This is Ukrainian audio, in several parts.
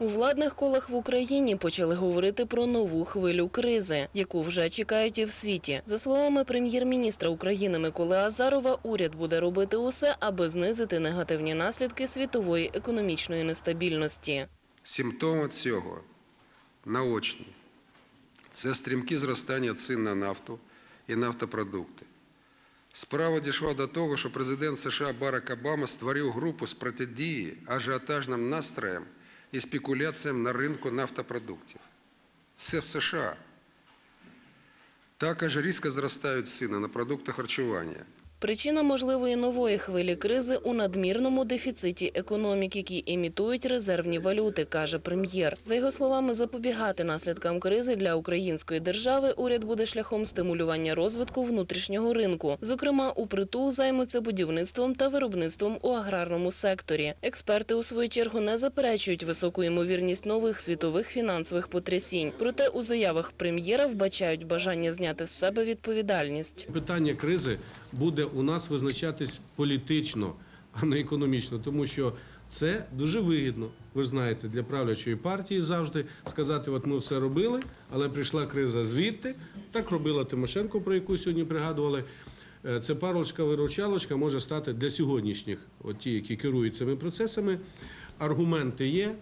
У владних колах в Україні почали говорити про нову хвилю кризи, яку вже чекають і в світі. За словами прем'єр-міністра України Миколи Азарова, уряд буде робити усе, аби знизити негативні наслідки світової економічної нестабільності. Симптоми цього наочні. Це стрімкі зростання цін на нафту і нафтопродукти. Справа дійшла до того, що президент США Барак Обама створив групу з протидії ажіотажним настроям і спекуляціям на ринку нафтопродуктів. Це в США. Також різко зростають ціни на продукти харчування. Причина можливої нової хвилі кризи у надмірному дефіциті економік, які імітують резервні валюти, каже прем'єр. За його словами, запобігати наслідкам кризи для української держави уряд буде шляхом стимулювання розвитку внутрішнього ринку. Зокрема, у притул займуться будівництвом та виробництвом у аграрному секторі. Експерти у свою чергу не заперечують високу ймовірність нових світових фінансових потрясінь. Проте у заявах прем'єра вбачають бажання зняти з себе відповідальність. Питання кризи буде у нас визначатись політично, а не економічно, тому що це дуже вигідно. Ви знаєте, для правлячої партії завжди сказати, от ми все робили, але прийшла криза звідти. Так робила Тимошенко, про яку сьогодні пригадували. Е, Це парочка виручалочка може стати для сьогоднішніх, от ті, які керують цими процесами. Аргументи є.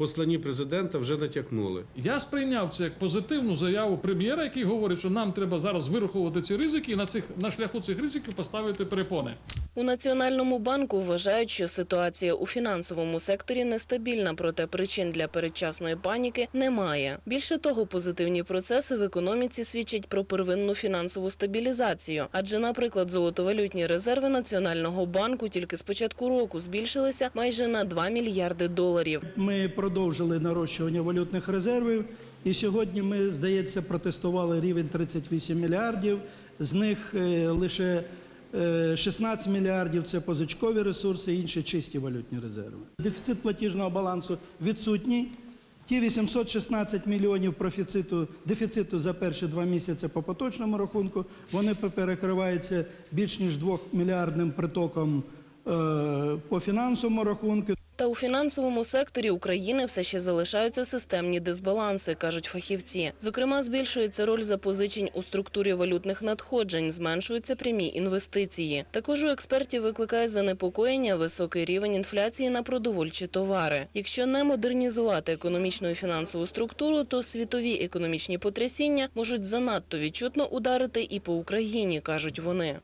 Послані президента вже натякнули. Я сприйняв це як позитивну заяву прем'єра, який говорить, що нам треба зараз вираховувати ці ризики і на цих на шляху цих ризиків поставити перепони. У Національному банку вважають, що ситуація у фінансовому секторі нестабільна, проте причин для передчасної паніки немає. Більше того, позитивні процеси в економіці свідчать про первинну фінансову стабілізацію. Адже, наприклад, золотовалютні резерви Національного банку тільки з початку року збільшилися майже на 2 мільярди доларів. Ми продовжили нарощування валютних резервів, і сьогодні ми, здається, протестували рівень 38 мільярдів. З них е, лише 16 мільярдів це позичкові ресурси, інші чисті валютні резерви. Дефіцит платіжного балансу відсутній. Ті 816 мільйонів профіциту, дефіциту за перші два місяці по поточному рахунку, вони перекриваються більш ніж 2 мільярдним притоком е, по фінансовому рахунку. Та у фінансовому секторі України все ще залишаються системні дисбаланси, кажуть фахівці. Зокрема, збільшується роль запозичень у структурі валютних надходжень, зменшуються прямі інвестиції. Також у експертів викликає занепокоєння високий рівень інфляції на продовольчі товари. Якщо не модернізувати економічну і фінансову структуру, то світові економічні потрясіння можуть занадто відчутно ударити і по Україні, кажуть вони.